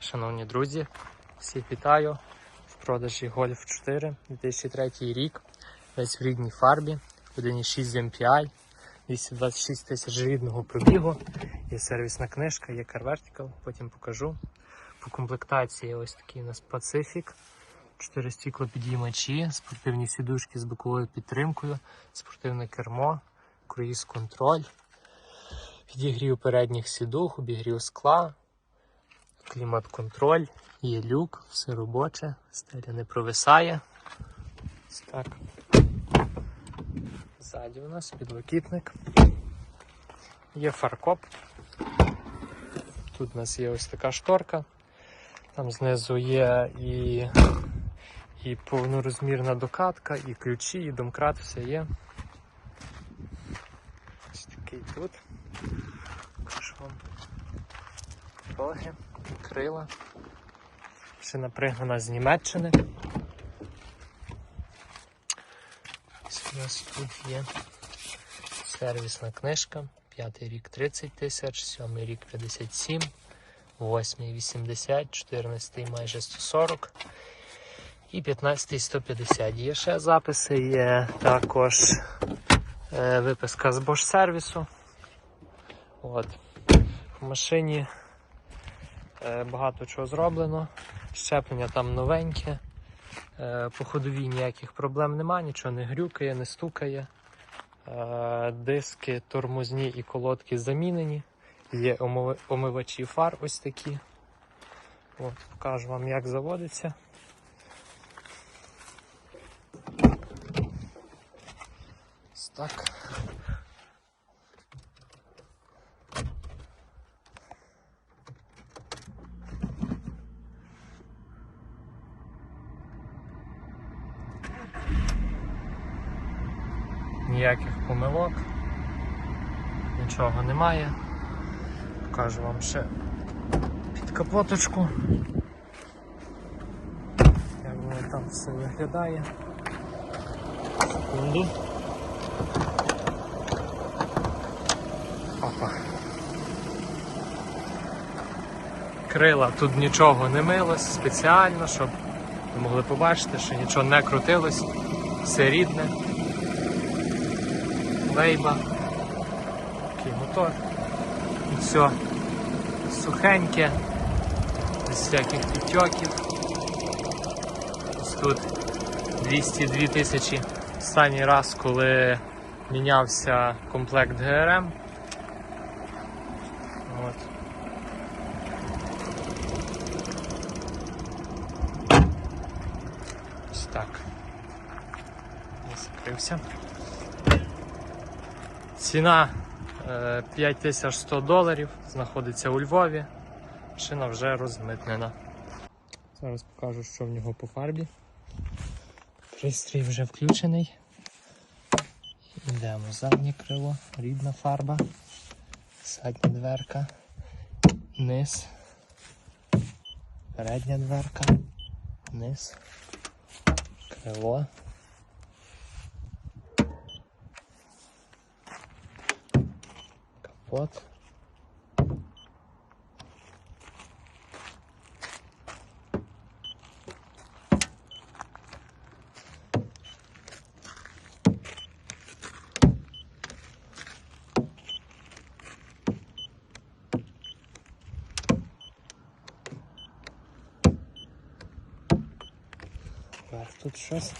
Шановні друзі, всіх вітаю в продажі Golf 4 2003 рік. Весь в рідній фарбі, 1.6 MPI, 226 тисяч рідного пробігу. Є сервісна книжка, є Car Vertical, потім покажу. По комплектації ось такий у нас Pacific. 4 стіклопідіймачі, спортивні сідушки з боковою підтримкою, спортивне кермо, круїз контроль, підігрів передніх сідух, обігрів скла, клімат-контроль, є люк, все робоче, стеля не провисає. Так. Ззаді у нас підлокітник. Є фаркоп. Тут у нас є ось така шторка. Там знизу є і, і повнорозмірна докатка, і ключі, і домкрат, все є. Ось такий тут. Покажу вам роги, крила. Шина пригнана з Німеччини. Ось у нас тут є сервісна книжка. П'ятий рік 30 тисяч, сьомий рік 57, восьмий 80, 14 майже 140 і 15 150. Є ще записи, є також е, виписка з Bosch сервісу. От. В машині е, багато чого зроблено. Щеплення там новеньке. Е, по ходовій ніяких проблем немає, нічого не грюкає, не стукає. Е, диски тормозні і колодки замінені. Є омивачі фар ось такі. От, покажу вам, як заводиться. Так. Ніяких помилок, нічого немає. Покажу вам ще під капоточку. Як воно там все виглядає. Секунду. Крила тут нічого не милось спеціально, щоб ви могли побачити, що нічого не крутилось, все рідне. Лейба. Такий мотор. Все сухеньке, без всяких підтьоків. Ось тут 202 тисячі. Останній раз, коли мінявся комплект ГРМ. От. Ось так. Я закрився. Ціна е, 5100 доларів, знаходиться у Львові. Машина вже розмитнена. Зараз покажу, що в нього по фарбі. Пристрій вже включений. Йдемо заднє крило, рідна фарба, задня дверка, низ, передня дверка, низ, крило. капот. Так, тут щось.